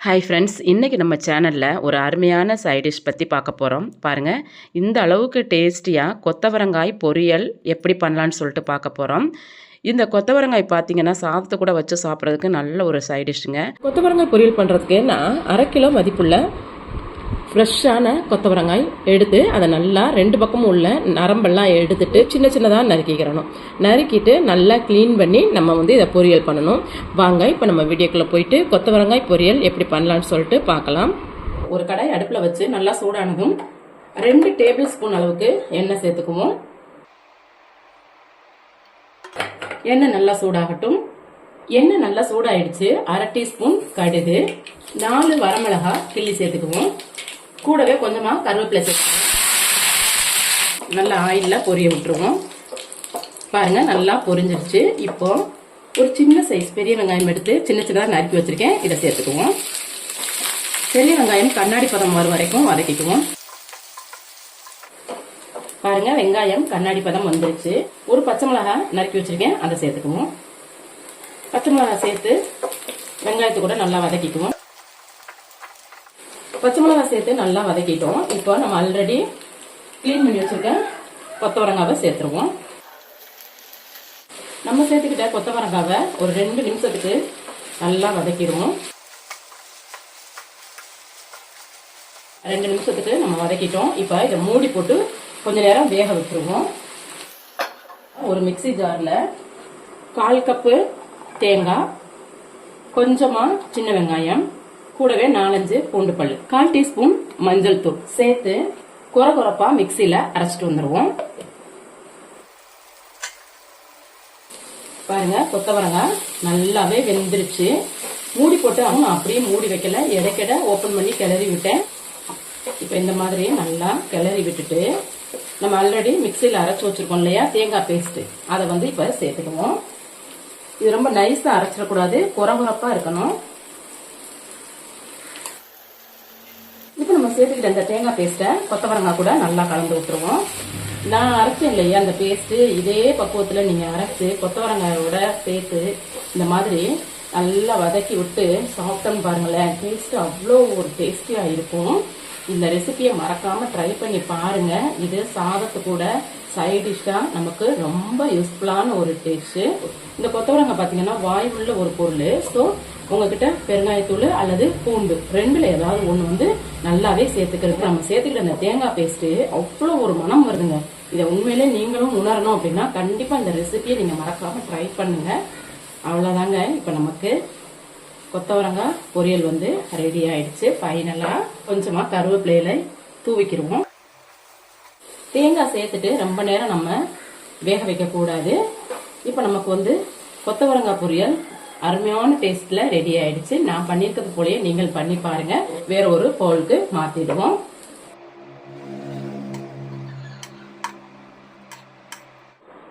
Hi friends இன்றைக்கி நம்ம சேனலில் ஒரு அருமையான சைடிஷ் பற்றி பார்க்க போகிறோம் பாருங்கள் இந்த அளவுக்கு டேஸ்டியாக கொத்தவரங்காய் பொரியல் எப்படி பண்ணலான்னு சொல்லிட்டு பார்க்க போகிறோம் இந்த கொத்தவரங்காய் பார்த்தீங்கன்னா சாதத்தை கூட வச்சு சாப்பிட்றதுக்கு நல்ல ஒரு சைடிஷ்ங்க கொத்தவரங்காய் பொரியல் பண்ணுறதுக்கு நான் அரை கிலோ மதிப்புள்ள ஃப்ரெஷ்ஷான கொத்தவரங்காய் எடுத்து அதை நல்லா ரெண்டு பக்கமும் உள்ள நரம்பெல்லாம் எடுத்துட்டு சின்ன சின்னதாக நறுக்கிக்கிறணும். நறுக்கிட்டு நல்லா க்ளீன் பண்ணி நம்ம வந்து இதை பொரியல் பண்ணணும். வாங்க இப்போ நம்ம வீடியோக்குள்ளே போயிட்டு கொத்தவரங்காய் பொரியல் எப்படி பண்ணலான்னு சொல்லிட்டு பார்க்கலாம். ஒரு கடாய் அடுப்பில் வச்சு நல்லா சூடானதும் ரெண்டு டேபிள் ஸ்பூன் அளவுக்கு எண்ணெய் சேர்த்துக்குவோம். எண்ணெய் நல்லா சூடாகட்டும். எண்ணெய் நல்லா சூடாயிடுச்சு. அரை டீஸ்பூன் கடுகு நாலு வரமிளகா கிள்ளி சேர்த்துக்குவோம். கூடவே கொஞ்சமாக கருவேப்பிலை சேர்த்துக்குவோம் நல்லா ஆயிலில் பொரிய விட்டுருவோம். பாருங்கள் நல்லா பொரிஞ்சிருச்சு. இப்போ ஒரு சின்ன சைஸ் பெரிய வெங்காயம் எடுத்து சின்ன சின்னதாக நறுக்கி வச்சுருக்கேன். இதை சேர்த்துக்குவோம். பெரிய வெங்காயம் கண்ணாடி பதம் வரும் வரைக்கும் வதக்கிக்குவோம். பாருங்க வெங்காயம் கண்ணாடி பதம் வந்துருச்சு. ஒரு பச்சை மிளகா நறுக்கி வச்சிருக்கேன். அதை சேர்த்துக்குவோம். பச்சை மிளகாய் சேர்த்து வெங்காயத்தை கூட நல்லா வதக்கிக்குவோம். பச்சை மிளகாய் சேர்த்து நல்லா வதக்கிட்டோம். இப்போ நம்ம ஆல்ரெடி க்ளீன் பண்ணி வச்சுருக்க கொத்தவரங்காவை சேர்த்துருவோம். நம்ம சேர்த்துக்கிட்ட கொத்தவரங்காவை ஒரு ரெண்டு நிமிஷத்துக்கு நல்லா வதக்கிடுவோம். ரெண்டு நிமிஷத்துக்கு நம்ம வதக்கிட்டோம். இப்போ இதை மூடி போட்டு கொஞ்ச நேரம் வேக வச்சுருவோம். ஒரு மிக்சி ஜாரில் கால் கப்பு தேங்காய் கொஞ்சமாக சின்ன வெங்காயம் கூடவே நாலஞ்சு பூண்டு பல்லு. கால் டீஸ்பூன் மஞ்சள் தூள். சேர்த்து குறை குறைப்பா மிக்சியில அரைச்சிட்டு வந்துடுவோம் பாருங்க கொத்தவரங்காய் நல்லாவே வெந்துருச்சு. மூடி போட்டு அவங்க அப்படியே மூடி வைக்கல. இடைக்கிட ஓபன் பண்ணி கிளறி விட்டேன். இப்போ இந்த மாதிரி நல்லா கிளறி விட்டுட்டு நம்ம ஆல்ரெடி மிக்சியில் அரைச்சி வச்சிருக்கோம் இல்லையா? தேங்காய் பேஸ்ட் அதை வந்து இப்போ சேர்த்துக்குவோம். இது ரொம்ப நைஸாக அரைச்சிடக்கூடாது. குறகுறப்பா இருக்கணும் இப்போ நம்ம சேர்த்துக்கிட்ட இந்த தேங்காய் பேஸ்ட்டை கொத்தவரங்காய் கூட நல்லா கலந்து விட்டுருவோம் நான் அரைச்சேன் இல்லையா அந்த பேஸ்ட்டு இதே பக்குவத்தில் நீங்கள் அரைச்சி கொத்தவரங்காயோட சேர்த்து இந்த மாதிரி நல்லா வதக்கி விட்டு சாப்பிட்டோன்னு பாருங்களேன் டேஸ்ட்டு அவ்வளோ ஒரு டேஸ்டியாக இருக்கும். இந்த ரெசிபியை மறக்காமல் ட்ரை பண்ணி பாருங்கள் இது சாதத்து கூட சைட் நமக்கு ரொம்ப யூஸ்ஃபுல்லான ஒரு டேஸ்ட்டு இந்த கொத்தவரங்காய் பார்த்தீங்கன்னா வாய்வுள்ள ஒரு பொருள். ஸோ உங்ககிட்ட பெருங்காயத்தூள் அல்லது பூண்டு. ரெண்டுல ஏதாவது ஒன்று வந்து நல்லாவே சேர்த்துக்கிறது நம்ம சேர்த்துக்கிட்ட அந்த தேங்காய் பேஸ்ட்டு அவ்வளோ ஒரு மனம் வருதுங்க. இதை உண்மையிலே நீங்களும் உணரணும் அப்படின்னா கண்டிப்பாக இந்த ரெசிபியை நீங்கள் மறக்காம ட்ரை பண்ணுங்க. அவ்வளோதாங்க இப்போ நமக்கு கொத்தவரங்காய் பொரியல் வந்து ரெடி ஆயிடுச்சு. ஃபைனலாக கொஞ்சமாக கருவேப்பிலையில தூவிக்கிடுவோம் தேங்காய் சேர்த்துட்டு ரொம்ப நேரம் நம்ம வேக வைக்கக்கூடாது. இப்போ நமக்கு வந்து கொத்தவரங்காய் பொரியல் அருமையான டேஸ்ட்ல ரெடி ஆயிடுச்சு. நான் பண்ணியிருக்கிறது போலயே நீங்கள் பண்ணி பாருங்க. வேற ஒரு பவுலுக்கு மாத்திடுவோம்.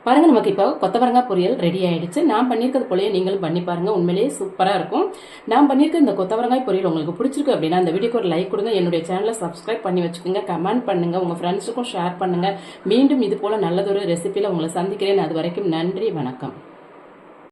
பாருங்க நமக்கு இப்போ கொத்தவரங்காய் பொரியல் ரெடி ஆயிடுச்சு. நான் பண்ணியிருக்கிறது போலயே நீங்களும் பண்ணி பாருங்க. உண்மையிலேயே சூப்பராக இருக்கும். நான் பண்ணியிருக்க இந்த கொத்தவரங்காய் பொரியல் உங்களுக்கு பிடிச்சிருக்கு அப்படின்னா இந்த வீடியோக்கு ஒரு லைக் கொடுங்க. என்னுடைய சேனலை சப்ஸ்கிரைப் பண்ணி வச்சுக்கோங்க. கமெண்ட் பண்ணுங்க. உங்க ஃப்ரெண்ட்ஸுக்கும் ஷேர் பண்ணுங்க. மீண்டும் இது போல நல்லதொரு ரெசிபியில் உங்களை சந்திக்கிறேன். அது வரைக்கும் நன்றி வணக்கம்.